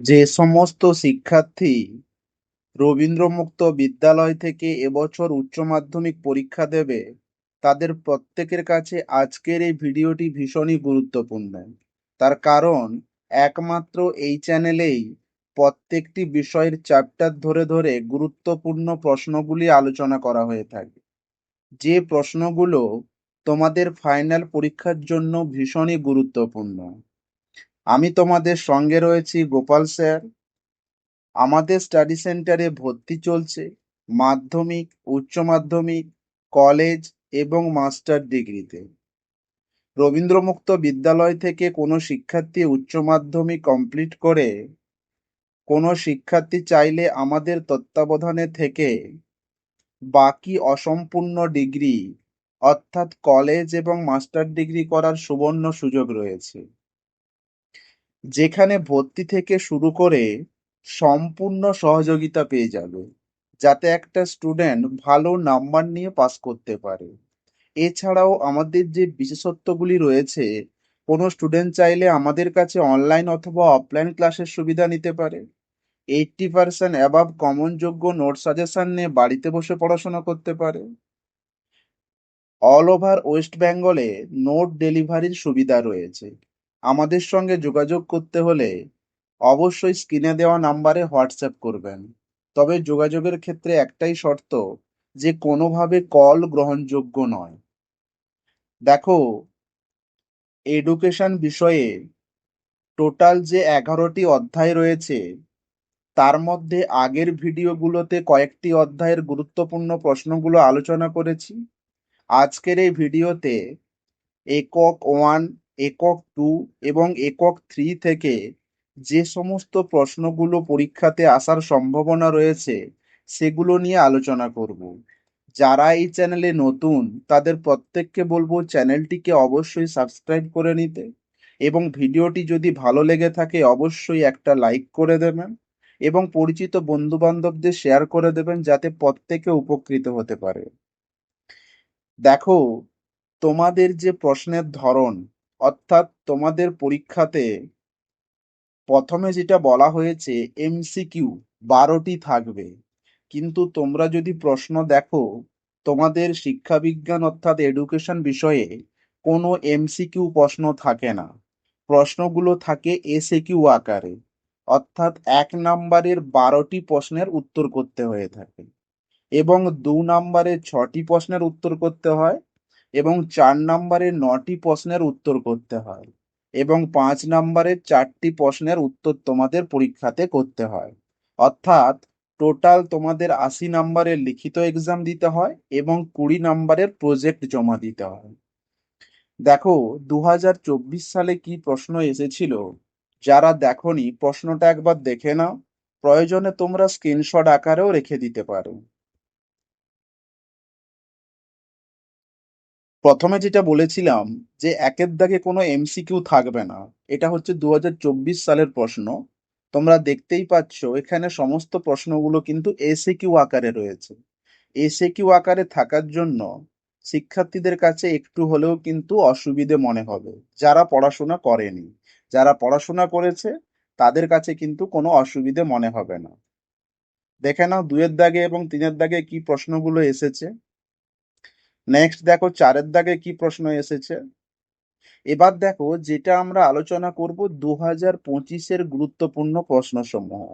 যে সমস্ত শিক্ষার্থী রবীন্দ্রমুক্ত বিদ্যালয় থেকে এবছর উচ্চ মাধ্যমিক পরীক্ষা দেবে, তাদের প্রত্যেকের কাছে আজকের এই ভিডিওটি ভীষণই গুরুত্বপূর্ণ। তার কারণ, একমাত্র এই চ্যানেলেই প্রত্যেকটি বিষয়ের চ্যাপ্টার ধরে ধরে গুরুত্বপূর্ণ প্রশ্নগুলি আলোচনা করা হয়ে থাকে। যে প্রশ্নগুলো তোমাদের ফাইনাল পরীক্ষার জন্য ভীষণই গুরুত্বপূর্ণ। আমি তোমাদের সঙ্গে রয়েছি, গোপাল স্যার। আমাদের স্টাডি সেন্টারে ভর্তি চলছে মাধ্যমিক, উচ্চ মাধ্যমিক কলেজ এবং মাস্টার ডিগ্রিতে রবীন্দ্রমুক্ত বিদ্যালয় থেকে কোনো শিক্ষার্থী উচ্চ মাধ্যমিক কমপ্লিট করে কোনো শিক্ষার্থী চাইলে আমাদের তত্ত্বাবধানে থেকে বাকি অসম্পূর্ণ ডিগ্রি অর্থাৎ কলেজ এবং মাস্টার ডিগ্রি করার সুবর্ণ সুযোগ রয়েছে। যেখানে ভর্তি থেকে শুরু করে সম্পূর্ণ সহযোগিতা পেয়ে যাবে, যাতে একটা স্টুডেন্ট ভালো নাম্বার নিয়ে পাস করতে পারে। এছাড়াও আমাদের যে বিশেষত্বগুলি রয়েছে, কোনো স্টুডেন্ট চাইলে আমাদের কাছে অনলাইন অথবা অফলাইন ক্লাসের সুবিধা নিতে পারে। এইটটি পার্সেন্ট অ্যাবাভ কমন যোগ্য নোট সাজেশন নিয়ে বাড়িতে বসে পড়াশোনা করতে পারে। অল ওভার ওয়েস্ট বেঙ্গলে নোট ডেলিভারির সুবিধা রয়েছে। আমাদের সঙ্গে যোগাযোগ করতে হলে অবশ্যই স্ক্রিনে দেওয়া নাম্বারে হোয়াটসঅ্যাপ করবেন। তবে যোগাযোগের ক্ষেত্রে একটাই শর্ত যে কোনোভাবে কল গ্রহণযোগ্য নয়। দেখো এডুকেশন বিষয়ে টোটাল যে এগারোটি অধ্যায় রয়েছে, তার মধ্যে আগের ভিডিওগুলোতে কয়েকটি অধ্যায়ের গুরুত্বপূর্ণ প্রশ্নগুলো আলোচনা করেছি। আজকের এই ভিডিওতে একক ওয়ান একক টু এবং একক থ্রি থেকে যে সমস্ত প্রশ্নগুলো পরীক্ষাতে আসার সম্ভাবনা রয়েছে, সেগুলো নিয়ে আলোচনা করব। যারা এই চ্যানেলে নতুন, তাদের প্রত্যেককে বলব চ্যানেলটিকে অবশ্যই সাবস্ক্রাইব করে নিতে এবং ভিডিওটি যদি ভালো লেগে থাকে, অবশ্যই একটা লাইক করে দেবেন এবং পরিচিত বন্ধু বান্ধবদের শেয়ার করে দেবেন যাতে প্রত্যেকে উপকৃত হতে পারে। দেখো, তোমাদের যে প্রশ্নের ধরন অর্থাৎ তোমাদের পরীক্ষাতে প্রথমে যেটা বলা হয়েছে এমসিকিউ বারোটি থাকবে। কিন্তু তোমরা যদি প্রশ্ন দেখো, তোমাদের শিক্ষাবিজ্ঞান অর্থাৎ এডুকেশন বিষয়ে কোনো এমসিকিউ প্রশ্ন থাকে না। প্রশ্নগুলো থাকে এসএকিউ আকারে। অর্থাৎ এক নাম্বারের বারোটি প্রশ্নের উত্তর করতে হয়ে থাকে। এবং দু নাম্বারের ছটি প্রশ্নের উত্তর করতে হয়। এবং চার নাম্বারের নটি প্রশ্নের উত্তর করতে হয় এবং পাঁচ নাম্বারের চারটি প্রশ্নের উত্তর তোমাদের পরীক্ষাতে করতে হয়। অর্থাৎ টোটাল তোমাদের আশি নাম্বারের লিখিত এক্সাম দিতে হয় এবং কুড়ি নাম্বারের প্রজেক্ট জমা দিতে হয়। দেখো দু হাজার চব্বিশ সালে কি প্রশ্ন এসেছিল? যারা দেখনি প্রশ্নটা একবার দেখে নাও। প্রয়োজনে তোমরা স্ক্রিনশট আকারেও রেখে দিতে পারো। প্রথমে যেটা বলেছিলাম যে একের দাগে কোনো এমসিকিউ থাকবে না, এটা হচ্ছে দু হাজার চব্বিশ সালের প্রশ্ন। তোমরা দেখতেই পাচ্ছ এখানে সমস্ত প্রশ্নগুলো কিন্তু এসে কিউ আকারে রয়েছে। এসে কিউ আকারে থাকার জন্য শিক্ষার্থীদের কাছে একটু হলেও কিন্তু অসুবিধে মনে হবে, যারা পড়াশোনা করেনি। যারা পড়াশোনা করেছে, তাদের কাছে কিন্তু কোনো অসুবিধে মনে হবে না। দেখে নাও দুয়ের দাগে এবং তিনের দাগে কি প্রশ্নগুলো এসেছে। নেক্সট দেখো, চারের দাগে কি প্রশ্ন এসেছে? এবার দেখো, যেটা আমরা আলোচনা করব দু হাজার পঁচিশের গুরুত্বপূর্ণ প্রশ্নসমূহ।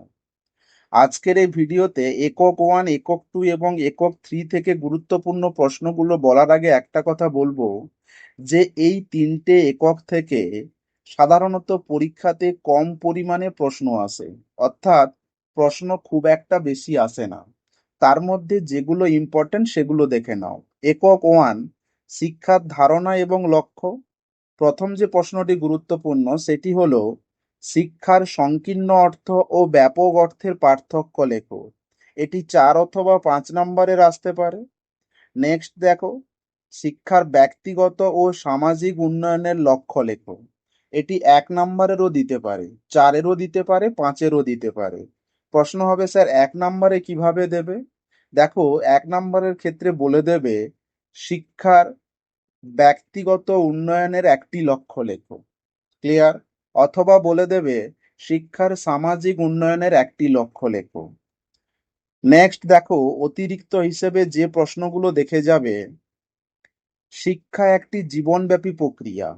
আজকের এই ভিডিওতে একক ওয়ান একক টু এবং একক থ্রি থেকে গুরুত্বপূর্ণ প্রশ্নগুলো বলার আগে একটা কথা বলব, যে এই তিনটে একক থেকে সাধারণত পরীক্ষাতে কম পরিমাণে প্রশ্ন আসে, অর্থাৎ প্রশ্ন খুব একটা বেশি আসে না। তার মধ্যে যেগুলো ইম্পর্টেন্ট সেগুলো দেখে নাও। একক ওয়ান শিক্ষার ধারণা এবং লক্ষ্য। প্রথম যে প্রশ্নটি গুরুত্বপূর্ণ সেটি হলো, শিক্ষার সংকীর্ণ অর্থ ও ব্যাপক অর্থের পার্থক্য লেখো। এটি চার অথবা পাঁচ নম্বরের আসতে পারে। নেক্সট দেখো, শিক্ষার ব্যক্তিগত ও সামাজিক উন্নয়নের লক্ষ্য লেখো। এটি এক নম্বরেরও দিতে পারে, চারেরও দিতে পারে, পাঁচেরও দিতে পারে। প্রশ্ন হবে, স্যার, এক নম্বরে কীভাবে দেবে? দেখো, এক নম্বরের ক্ষেত্রে বলে দেবে, শিক্ষার ব্যক্তিগত উন্নয়নের একটি লক্ষ্য লেখো। ক্লিয়ার অথবা বলে দেবে, শিক্ষার সামাজিক উন্নয়নের একটি লক্ষ্য লেখো। নেক্সট দেখো, অতিরিক্ত হিসেবে যে প্রশ্নগুলো দেখে যাবে, শিক্ষা একটি জীবনব্যাপী প্রক্রিয়া।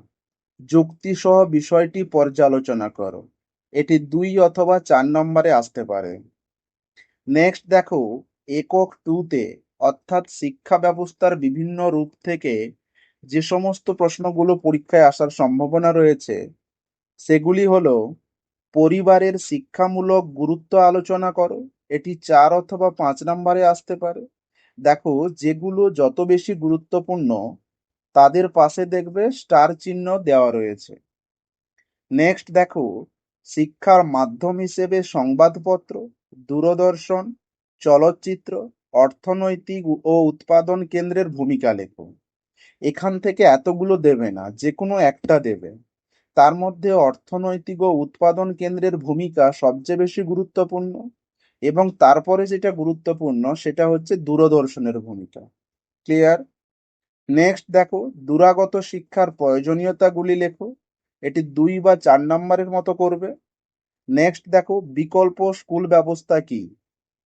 যুক্তিসহ বিষয়টি পর্যালোচনা করো। এটি দুই অথবা চার নম্বরে আসতে পারে। নেক্সট দেখো একক টুতে অর্থাৎ শিক্ষা ব্যবস্থার বিভিন্ন রূপ থেকে যে সমস্ত প্রশ্নগুলো পরীক্ষায় আসার সম্ভাবনা রয়েছে, সেগুলি হলো, পরিবারের শিক্ষামূলক গুরুত্ব আলোচনা করো, এটি চার অথবা পাঁচ নম্বরে আসতে পারে। দেখো, যেগুলো যত বেশি গুরুত্বপূর্ণ, তাদের পাশে দেখবে স্টার চিহ্ন দেওয়া রয়েছে। নেক্সট দেখো, শিক্ষার মাধ্যম হিসেবে সংবাদপত্র, দূরদর্শন চলচ্চিত্র, অর্থনৈতিক ও উৎপাদন কেন্দ্রের ভূমিকা লেখো। এখান থেকে এতগুলো দেবে না যে কোনো একটা দেবে। তার মধ্যে অর্থনৈতিক ও উৎপাদন কেন্দ্রের ভূমিকা সবচেয়ে বেশি গুরুত্বপূর্ণ এবং তারপরে যেটা গুরুত্বপূর্ণ সেটা হচ্ছে দূরদর্শনের ভূমিকা। ক্লিয়ার? নেক্সট দেখো, দূরাগত শিক্ষার প্রয়োজনীয়তাগুলি লেখো। এটি দুই বা চার নম্বরের মতো করবে। নেক্সট দেখো, বিকল্প স্কুল ব্যবস্থা কি?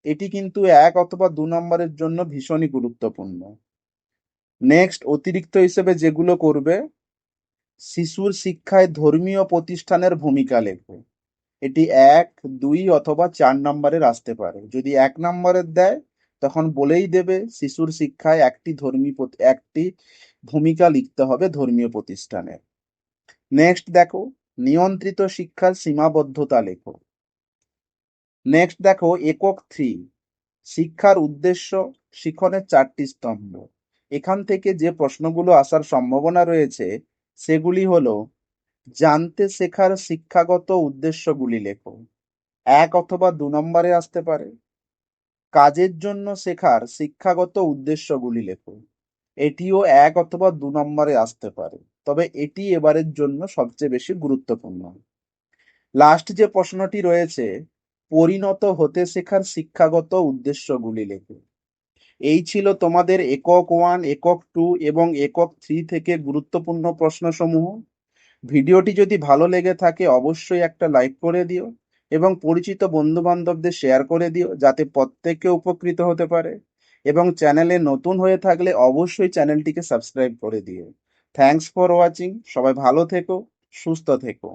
এটি কিন্তু এক অথবা দু নম্বরের জন্য ভীষণই গুরুত্বপূর্ণ। নেক্সট অতিরিক্ত হিসেবে যেগুলো করবে, শিশুর শিক্ষায় ধর্মীয় প্রতিষ্ঠানের ভূমিকা লেখবে এটি এক, দুই অথবা চার নম্বরের আসতে পারে। যদি এক নম্বরের দেয়, তখন বলেই দেবে শিশুর শিক্ষায় একটি ধর্মী একটি ভূমিকা লিখতে হবে ধর্মীয় প্রতিষ্ঠানের। নেক্সট দেখো, নিয়ন্ত্রিত শিক্ষার সীমাবদ্ধতা লেখো। নেক্সট দেখো, একক থ্রি শিক্ষার উদ্দেশ্য, শিখনের চারটি স্তম্ভ। এখান থেকে যে প্রশ্নগুলো আসার সম্ভাবনা রয়েছে, সেগুলি হলো, জানতে শেখার শিক্ষাগত উদ্দেশ্যগুলি লেখো। এক অথবা দু নম্বরে আসতে পারে। কাজের জন্য শেখার শিক্ষাগত উদ্দেশ্যগুলি লেখো। এটিও এক অথবা দু নম্বরে আসতে পারে, তবে এটি এবারের জন্য সবচেয়ে বেশি গুরুত্বপূর্ণ। লাস্ট যে প্রশ্নটি রয়েছে পরিণত হতে শেখার শিক্ষাগত উদ্দেশ্যগুলি লেখো। এই ছিল তোমাদের একক ওয়ান একক টু এবং একক থ্রি থেকে গুরুত্বপূর্ণ প্রশ্নসমূহ। ভিডিওটি যদি ভালো লেগে থাকে, অবশ্যই একটা লাইক করে দিও এবং পরিচিত বন্ধু বান্ধবদের শেয়ার করে দিও যাতে প্রত্যেকে উপকৃত হতে পারে এবং চ্যানেলে নতুন হয়ে থাকলে অবশ্যই চ্যানেলটিকে সাবস্ক্রাইব করে দিও। থ্যাঙ্কস ফর ওয়াচিং সবাই ভালো থেকো, সুস্থ থেকো।